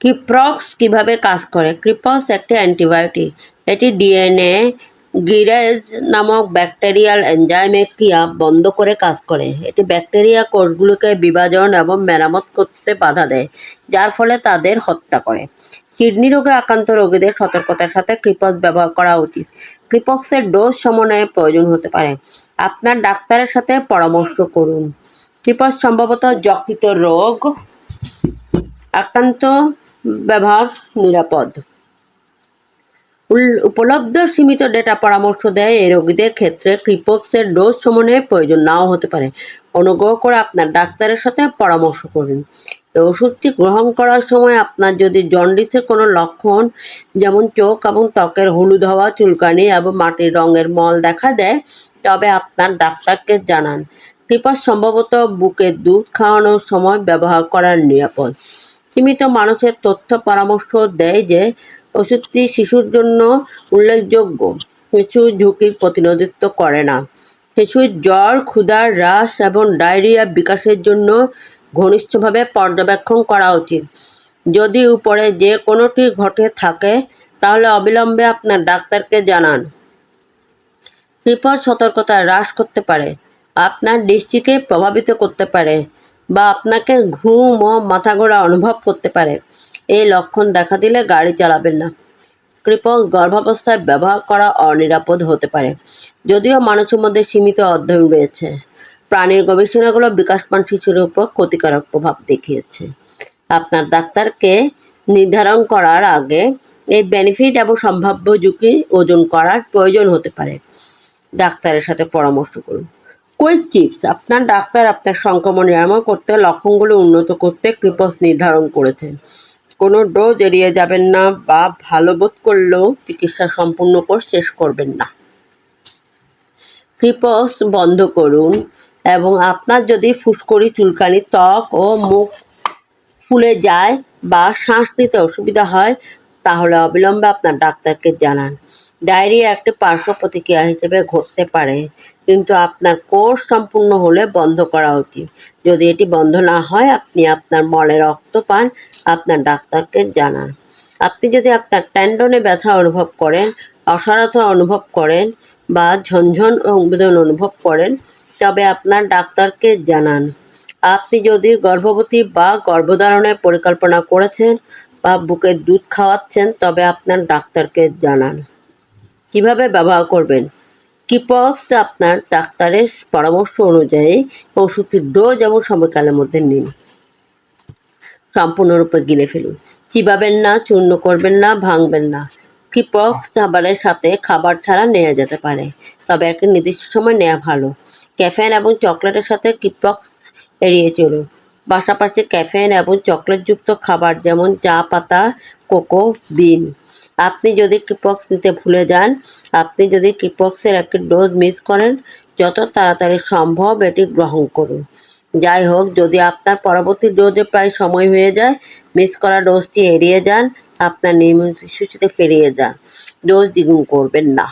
কিপ্রক্স কীভাবে কাজ করে? ক্রিপক্স একটি অ্যান্টিবায়োটিক এটি ডিএনএ গিরেজ নামক ব্যাকটেরিয়াল এনজাইমের ক্রিয়া বন্ধ করে কাজ করে। এটি ব্যাকটেরিয়া কোষগুলোকে বিভাজন এবং মেরামত করতে বাধা দেয়, যার ফলে তাদের হত্যা করে। কিডনি রোগে আক্রান্ত রোগীদের সতর্কতার সাথে ক্রিপক্স ব্যবহার করা উচিত। ক্রিপক্সের ডোজ সমন্বয়ে প্রয়োজন হতে পারে। আপনার ডাক্তারের সাথে পরামর্শ করুন। ক্রিপক্স সম্ভবত যকৃত রোগ, আক্রান্ত ব্যবহার নিরাপদ। উপলব্ধ সীমিত ডেটা পরামর্শ দেয় এই রোগীদের ক্ষেত্রে ক্রিপক্সের ডোজ সমন্বয়ে প্রয়োজন নাও হতে পারে। অনুগ্রহ করে আপনার ডাক্তারের সাথে পরামর্শ করুন। ওষুধটি গ্রহণ করার সময় আপনার যদি জন্ডিসের কোনো লক্ষণ, যেমন চোখ এবং ত্বকের হলুদ হওয়া, চুলকানি এবং মাটির রঙের মল দেখা দেয়, তবে আপনার ডাক্তারকে জানান। ক্রিপাস সম্ভবত বুকের দুধ খাওয়ানোর সময় ব্যবহার করার নিরাপদ। সীমিত মানুষের তথ্য পরামর্শ দেয় যে, ওষুধটি শিশুর জন্য উল্লেখযোগ্য। কিছু ঝুঁকির প্রতিনিধিত্ব করে না। শিশুর জ্বর, ক্ষুধার হ্রাস এবং ডায়রিয়া বিকাশের জন্য ঘনিষ্ঠভাবে পর্যবেক্ষণ করা উচিত। যদি উপরে যে কোনোটি ঘটে থাকে, তাহলে অবিলম্বে আপনার ডাক্তারকে জানান। বিপদ সতর্কতা হ্রাস করতে পারে। আপনার দৃষ্টিকে প্রভাবিত করতে পারে। বা আপনাকে ঘুম ও মাথা ঘোরা অনুভব করতে পারে। এই লক্ষণ দেখা দিলে গাড়ি চালাবেন না। কৃপক গর্ভাবস্থায় ব্যবহার করা অনিরাপদ হতে পারে। যদিও মানুষের মধ্যে সীমিত অধ্যয়ন রয়েছে। প্রাণীর গবেষণাগুলো বিকাশমান শিশুর উপর ক্ষতিকারক প্রভাব দেখিয়েছে। আপনার ডাক্তারকে নির্ধারণ করার আগে এই বেনিফিট এবং সম্ভাব্য ঝুঁকি ওজন করার প্রয়োজন হতে পারে। ডাক্তারের সাথে পরামর্শ করুন। Quick chips? আপনার ডাক্তার আপনার সংক্রমণ নিরাময় করতে লক্ষণগুলো উন্নত করতে ক্রিপস নির্ধারণ করেছেন কোনো ডোজ এড়িয়ে যাবেন না বা ভালো বোধ করলেও চিকিৎসা সম্পূর্ণ কোর্স শেষ করবেন না। ক্রিপস বন্ধ করুন এবং আপনার যদি ফুসকড়ি, চুলকানি, ত্বক ও মুখ ফুলে যায় বা শ্বাস নিতে অসুবিধা হয় তাহলে অবিলম্বে আপনার ডাক্তারকে জানান। ডায়রিয়া একটি পার্শ্ব প্রতিক্রিয়া হিসেবে ঘটতে পারে, কিন্তু আপনার কোর্স সম্পূর্ণ হলে বন্ধ করা উচিত। যদি এটি বন্ধ না হয়, আপনি আপনার মলে রক্ত পান, আপনার ডাক্তারকে জানান। আপনি যদি আপনার ট্যান্ডনে ব্যথা অনুভব করেন অসারতা অনুভব করেন বা ঝনঝন সংবেদন অনুভব করেন, তবে আপনার ডাক্তারকে জানান। আপনি যদি গর্ভবতী বা গর্ভধারণের পরিকল্পনা করেছেন বা বুকের দুধ খাওয়াচ্ছেন, তবে আপনার ডাক্তারকে জানান। কীভাবে ব্যবহার করবেন? কিপক্স আপনার ডাক্তারের পরামর্শ অনুযায়ী ওষুধটির ডোজ এবং সময়কালের মধ্যে নিন? সম্পূর্ণরূপে গিলে ফেলুন। চিবাবেন না, চূর্ণ করবেন না, ভাঙবেন না। কিপক্স খাবারের সাথে খাবার ছাড়া নেওয়া যেতে পারে? তবে একটা নির্দিষ্ট সময় নেওয়া ভালো। ক্যাফেন এবং চকলেটের সাথে কিপক্স এড়িয়ে চলুন। পাশাপাশি ক্যাফেন এবং চকলেটযুক্ত খাবার যেমন চা, পাতা, কোকো, বিন। আপনি যদি কিপক্স নিতে ভুলে যান, আপনি যদি কিপক্সের একটি ডোজ মিস করেন, যত তাড়াতাড়ি সম্ভব এটি গ্রহণ করুন। যাই হোক, যদি আপনার পরবর্তী ডোজে প্রায় সময় হয়ে যায়, মিস করা ডোজটি এড়িয়ে যান, আপনার নিয়মিত সূচিতে ফিরিয়ে যান। ডোজ দ্বিগুণ করবেন না।